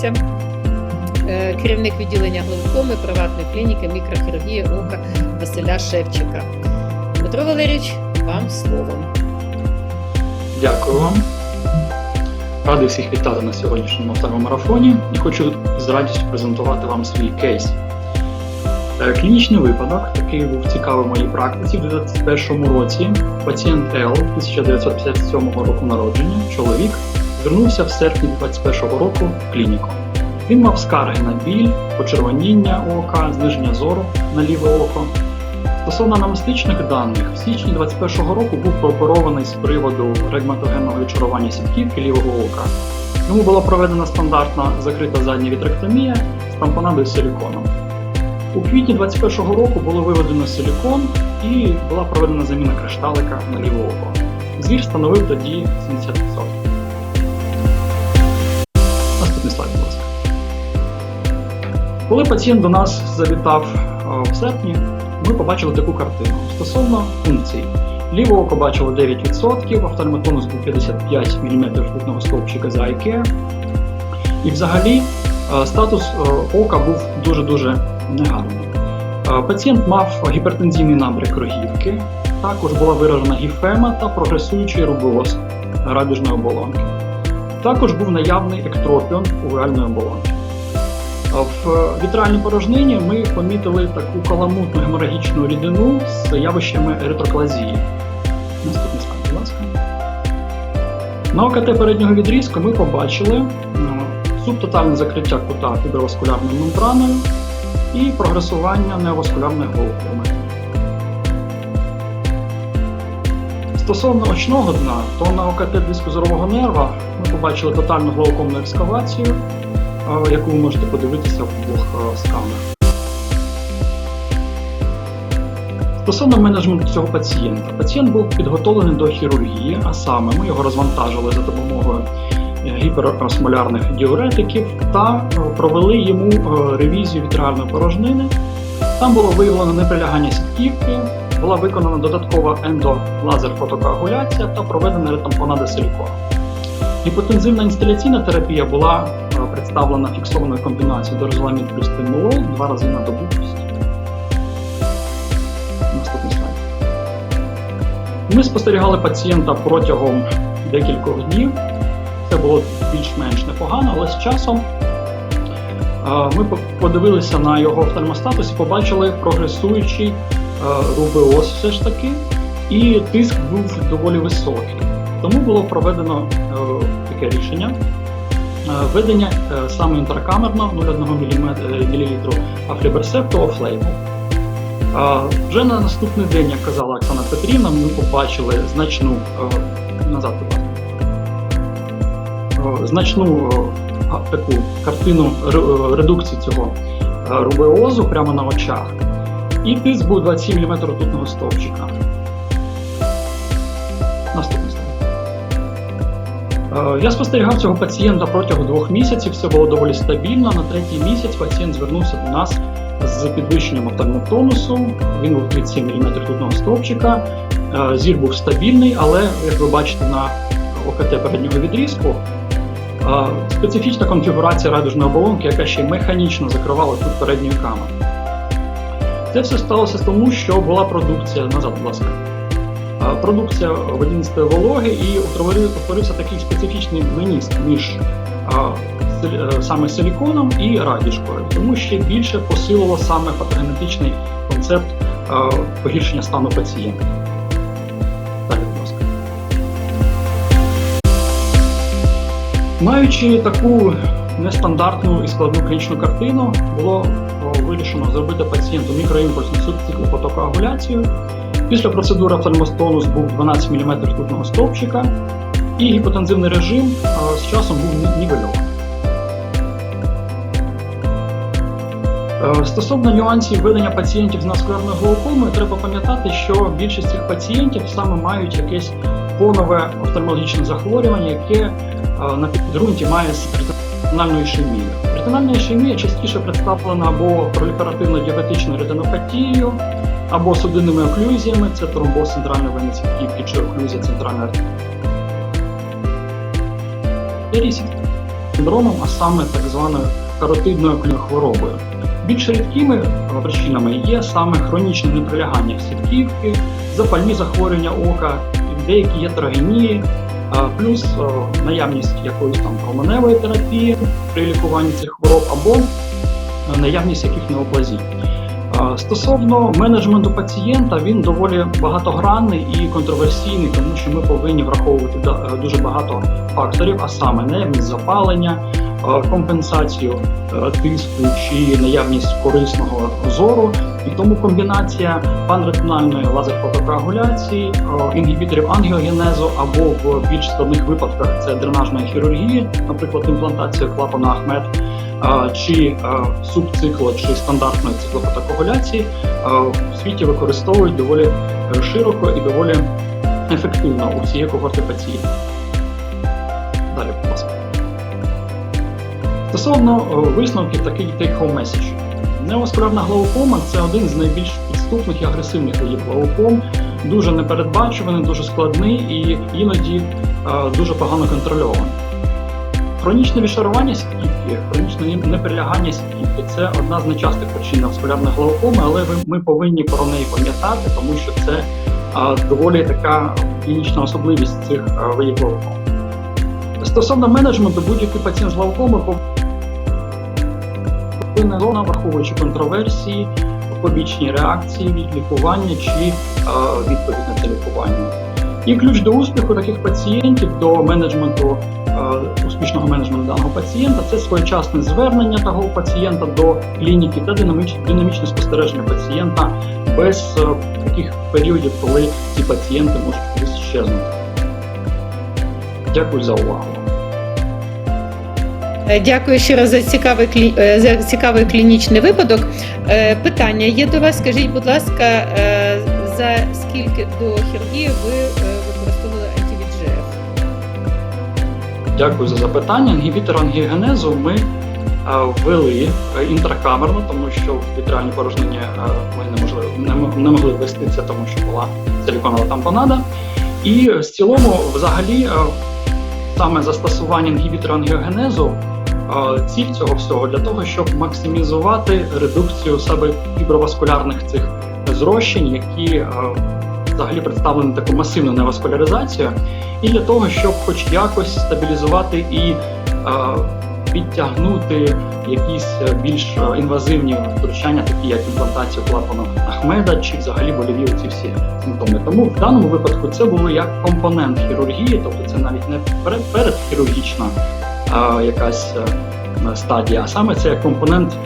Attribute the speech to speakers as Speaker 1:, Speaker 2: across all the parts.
Speaker 1: представився. Е, Керівник відділення глаукоми приватної клініки мікрохірургії ока Василя Шевчика. Дмитро Валерійович, вам слово.
Speaker 2: Дякую вам. Радий всіх вітати на сьогоднішньому марафоні і хочу з радістю презентувати вам свій кейс. Е, Клінічний випадок, який був цікавий в моїй практиці в 2021 році. Пацієнт Л 1957 року народження, чоловік, звернувся в серпні 2021 року в клініку. Він мав скарги на біль, почервоніння ока, зниження зору на ліве око. Стосовно анамнестичних даних, в січні 2021 року був прооперований з приводу регматогенного відчарування сітківки лівого ока. Йому була проведена стандартна закрита задня вітректомія з тампонадою силіконом. У квітні 2021 року було виведено силікон і була проведена заміна кришталика на ліве око. Зір становив тоді 70%. Коли пацієнт до нас завітав в серпні, ми побачили таку картину стосовно функцій. Ліве око бачило 9%, офтальмотонус був 55 мм ртутного стовпчика за IKEA. І взагалі статус ока був дуже-дуже негарний. Пацієнт мав гіпертензійний набряк рогівки, також була виражена гіфема та прогресуючий рубеоз радужної оболонки. Також був наявний ектропіон увеальної оболонки. В вітральній порожнині ми помітили таку каламутну геморагічну рідину з явищами еритроклазії. Наступний слайд, будь ласка. На ОКТ переднього відрізку ми побачили е, субтотальне закриття кута фіброваскулярною мембраною і прогресування неоваскулярної глаукоми. Стосовно очного дна, то на ОКТ диску зорового нерва ми побачили тотальну глаукомну екскавацію, е, яку ви можете подивитися в двох е, сканах. Стосовно менеджменту цього пацієнта, пацієнт був підготовлений до хірургії, а саме ми його розвантажили за допомогою е, гіперосмолярних діуретиків та е, провели йому ревізію вітральної порожнини. Там було виявлено неприлягання сітківки, була виконана додаткова ендолазер-фотокоагуляція та проведена ретампонада силікону. Гіпотензивна інсталяційна терапія була е, представлена фіксованою комбінацією дорозоламід плюс тимолол два рази на добу. Наступний слайд. Ми спостерігали пацієнта протягом декількох днів. Це було більш-менш непогано, але з часом е, ми подивилися на його офтальмостатус і побачили прогресуючий е, рубеоз все ж таки, і тиск був доволі високий. Тому було проведено таке рішення. е, Введення е, саме інтракамерно 0,1 мл афліберсепту офлейбл. Вже на наступний день, як казала Оксана Петрівна, ми побачили значну е, назад, значну таку картину редукції цього рубеозу прямо на очах. І тиск був 27 мм ртутного стовпчика. Наступний Я спостерігав цього пацієнта протягом двох місяців, все було доволі стабільно. На третій місяць пацієнт звернувся до нас з підвищенням офтальмотонусу. Він був 37 мм ртутного стовпчика. Е, Зір був стабільний, але, як ви бачите на ОКТ переднього відрізку, е, специфічна конфігурація радужної оболонки, яка ще й механічно закривала тут передньої камери. Це все сталося тому, що була продукція назад, будь ласка. Е, Продукція водянистої вологи і утворився такий специфічний меніст між е, е, саме силіконом і радіжкою, тому ще більше посилило саме патогенетичний концепт погіршення стану пацієнта. Маючи таку нестандартну і складну клінічну картину, було вирішено зробити пацієнту мікроімпульсну субциклу фотокоагуляцію. Після процедури офтальмостонус був 12 мм ртутного стовпчика, і гіпотензивний режим з часом був ні- нівельований. Е, Стосовно нюансів ведення пацієнтів з наскулярною глаукомою, треба пам'ятати, що більшість цих пацієнтів саме мають якесь фонове офтальмологічне захворювання, яке е, на підґрунті має ретинальну ішемію. Ретинальна ішемія частіше представлена або проліферативно-діабетичною ретинопатією, або судинними оклюзіями, це тромбоз центральної вени чи оклюзія центральної артерії сітки. синдромом, а саме так званою каротидною хворобою. Більш рідкими е, причинами є саме хронічне неприлягання сітківки, запальні захворювання ока, деякі ятрогенії, плюс е, наявність якоїсь там променевої терапії при лікуванні цих хвороб або е, наявність яких неоплазій. Стосовно менеджменту пацієнта, він доволі багатогранний і контроверсійний, тому що ми повинні враховувати е, дуже багато факторів, а саме наявність запалення, е, компенсацію е, тиску чи наявність корисного зору. І тому комбінація панретинальної лазерфотокоагуляції, інгібіторів ангіогенезу або в більш складних випадках це дренажної хірургії, наприклад, імплантація клапана Ахмед, чи субцикло, чи стандартної циклофотокоагуляції е, в світі використовують доволі широко і доволі ефективно у цієї когорти пацієнтів. Далі, будь ласка. Стосовно висновків, такий take-home message. Неоваскулярна глаукома це один з найбільш підступних і агресивних видів глауком, дуже непередбачуваний, дуже складний і іноді дуже погано контрольований. Хронічне відшарування хронічне неприлягання сітківки це одна з нечастих причин неоваскулярної глаукоми, але ми повинні про неї пам'ятати, тому що це доволі така клінічна особливість цих видів глауком. Стосовно менеджменту, будь-який пацієнт з глаукоми повинен враховуючи контроверсії, побічні реакції від лікування чи відповідь на це лікування. І ключ до успіху таких пацієнтів, до менеджменту е, успішного менеджменту даного пацієнта це своєчасне звернення того пацієнта до клініки та динамічне, спостереження пацієнта без е, таких періодів, коли ці пацієнти можуть кудись щезнути. Дякую за увагу.
Speaker 1: Е, Дякую ще раз за цікавий, клі... за цікавий клінічний випадок. Питання є до вас. Скажіть, будь ласка, е, до хірургії ви е, використовували антивіджеф?
Speaker 2: Дякую за запитання. Інгібітор ангіогенезу ми е, ввели е, інтракамерно, тому що в вітріальній порожнині е, ми не, м- не могли ввести це, тому що була силіконова тампонада. І в цілому, взагалі, саме застосування інгібітора ангіогенезу, ціль цього всього для того, щоб максимізувати редукцію себе фіброваскулярних цих зрощень, які взагалі представлені таку масивну неваскуляризацію і для того, щоб хоч якось стабілізувати і е, підтягнути якісь е, більш е, інвазивні втручання, такі як імплантація клапану Ахмеда чи взагалі боліві ці всі симптоми. Тому в даному випадку це було як компонент хірургії, тобто це навіть не перед, передхірургічна якась стадія, а саме це як компонент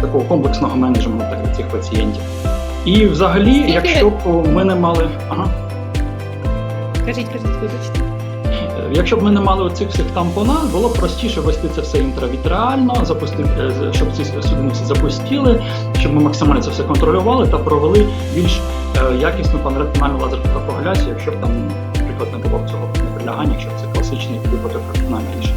Speaker 2: такого комплексного менеджменту цих пацієнтів. І взагалі,
Speaker 1: Скільки-
Speaker 2: якщо б ми не мали. Ага.
Speaker 1: Кажіть, кажіть, вибачте.
Speaker 2: Якщо б ми не мали оцих всіх тампонад, було б простіше вести це все інтравітріально, запустити, е, щоб ці судини всі запустили, щоб ми максимально це все контролювали та провели більш е, якісну панретинальну лазерфотокоагуляцію, якщо б там, наприклад, не було б цього неприлягання, якщо б це класичний випадок рішення.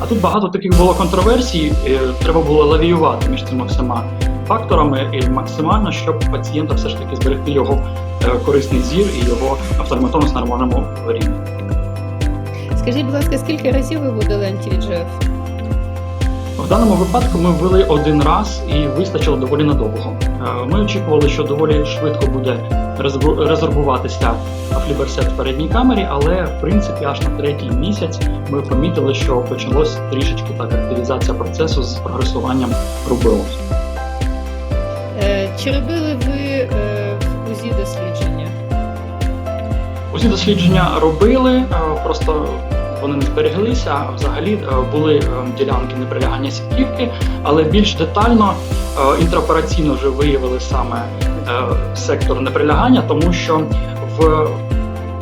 Speaker 2: А тут багато таких було контроверсій, е, треба було лавіювати між цими всіма факторами і максимально, щоб пацієнта все ж таки зберегти його е, корисний зір і його офтальматонус на нормальному рівні.
Speaker 1: Скажіть, будь ласка, скільки разів ви вводили антивіджеф?
Speaker 2: В даному випадку ми ввели один раз і вистачило доволі надовго. Е, Ми очікували, що доволі швидко буде резорбуватися фліберсет в передній камері, але в принципі аж на третій місяць ми помітили, що почалось трішечки так активізація процесу з прогресуванням рубеозу.
Speaker 1: Чи робили ви е, УЗІ дослідження?
Speaker 2: Усі дослідження робили, е, просто вони не збереглися. Взагалі е, були ділянки неприлягання сітківки, але більш детально інтраопераційно вже виявили саме сектор неприлягання, тому що в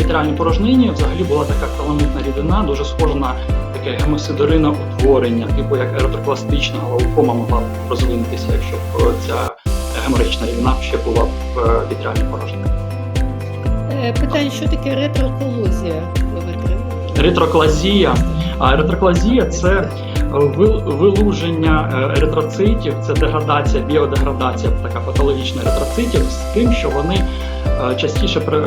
Speaker 2: вітріальній порожнині взагалі була така каламутна рідина, дуже схожа на таке гемосидорине утворення, типу як еротропластична глаукома могла розвинутися, якщо ця геморрагічна рідина ще була в е, вітріальній порожнині.
Speaker 1: Е, Питання, що таке?
Speaker 2: Ретроклазія. А ретроклазія це е, вилуження е, еритроцитів, це деградація, біодеградація, така патологічна еритроцитів з тим, що вони е, частіше е,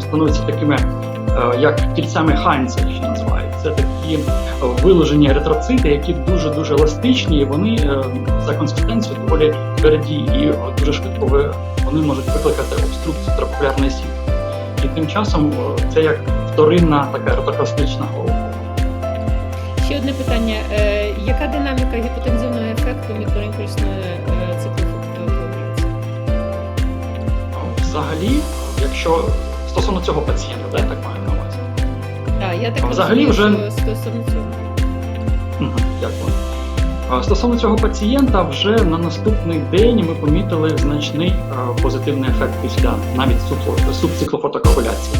Speaker 2: становляться такими, е, як кільцями Хайнца, ще називають. Це такі такі виложені еритроцити, які дуже дуже еластичні, і вони е, за консистенцією доволі тверді, і е, дуже швидко ви, вони можуть викликати обструкцію трабекулярної сітки. І тим часом е, це як вторинна така еритрокластична головка.
Speaker 1: Ще одне питання. Е, Яка динаміка гіпотензивного ефекту мікроімпульсної е, циклофотокоагуляції?
Speaker 2: Взагалі, якщо стосовно цього пацієнта, так
Speaker 1: я так
Speaker 2: Взагалі
Speaker 1: розумію,
Speaker 2: вже-
Speaker 1: стосовно цього.
Speaker 2: Дякую. Стосовно цього пацієнта, вже на наступний день ми помітили значний е, позитивний ефект після навіть субциклофотокоагуляції.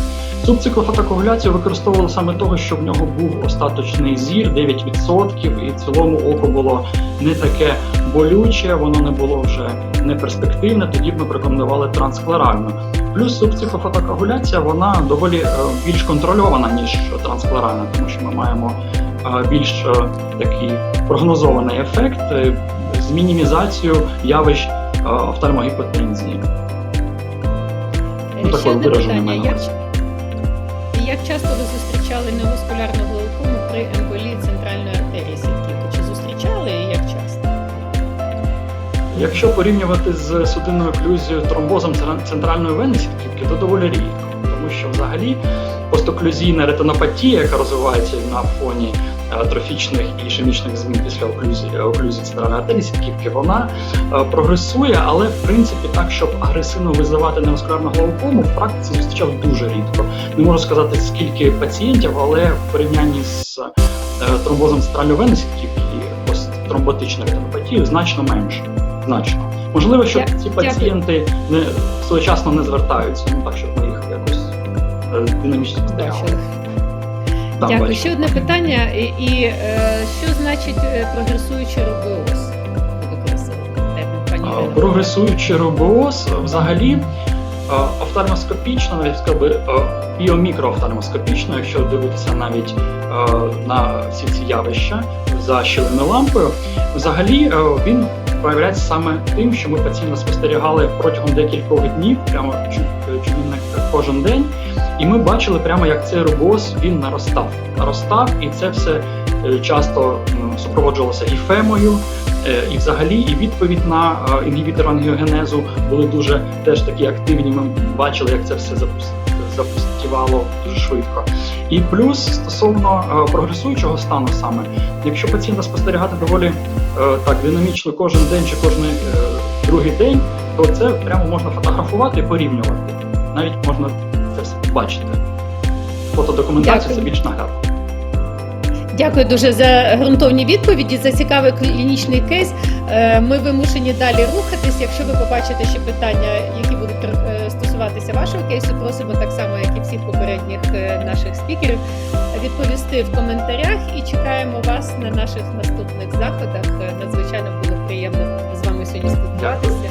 Speaker 2: Субциклофотокоагуляцію використовували саме того, що в нього був остаточний зір 9%, і в цілому око було не таке болюче, воно не було вже неперспективне, тоді б ми порекомендували трансклеральну. Плюс субциклофотокоагуляція вона доволі е, більш контрольована, ніж трансклеральна, тому що ми маємо е, більш е, такий прогнозований ефект з мінімізацією явищ офтальмогіпотензії. Ну, маю на
Speaker 1: Як, як часто ви зустрічали неоваскулярну глаукому при емболії центральної артерії
Speaker 2: Якщо порівнювати з судинною оклюзією тромбозом центральної вени сітківки, то доволі рідко, тому що взагалі постоклюзійна ретинопатія, яка розвивається на фоні трофічних і ішемічних змін після оклюзії, оклюзії центральної артерії сітківки, вона е, прогресує, але в принципі так, щоб агресивно визивати неоскулярну глаукому, в практиці зустрічав дуже рідко. Не можу сказати скільки пацієнтів, але в порівнянні з е, тромбозом центральної вени сітківки і посттромботичною ретинопатією значно менше. Значно. Можливо, що ці пацієнти не своєчасно не звертаються, ну так щоб ми їх якось е, динамічно. Там
Speaker 1: Дякую.
Speaker 2: бачили.
Speaker 1: Ще одне питання. І, і е, що значить прогресуючий Ірина.
Speaker 2: Прогресуючий робоз взагалі е, офтальмоскопічно, навіть е, біомікроофтальмоскопічно, якщо дивитися навіть на всі ці явища за щілиною лампою, взагалі він проявляється саме тим, що ми пацієнта спостерігали протягом декількох днів, прямо чу- чуть не кожен день, і ми бачили прямо, як цей робоз він наростав. Наростав, і це все е, часто супроводжувалося гіфемою, Е, І взагалі, і відповідь на е, інгібітор ангіогенезу були дуже теж такі активні. Ми бачили, як це все запус- запустівало дуже швидко. І плюс стосовно е, прогресуючого стану, саме якщо пацієнта спостерігати доволі е, так динамічно кожен день чи кожен е, другий день, то це прямо можна фотографувати і порівнювати. Навіть можна це все бачити. Фотодокументація це більш наглядно.
Speaker 1: Дякую дуже за ґрунтовні відповіді, за цікавий клінічний кейс. Е, Ми вимушені далі рухатись. Якщо ви побачите ще питання, які будуть е, стосуватися вашого кейсу, просимо так само, як і всіх попередніх е, наших спікерів, відповісти в коментарях і чекаємо вас на наших наступних заходах. Надзвичайно було приємно з вами сьогодні спілкуватися.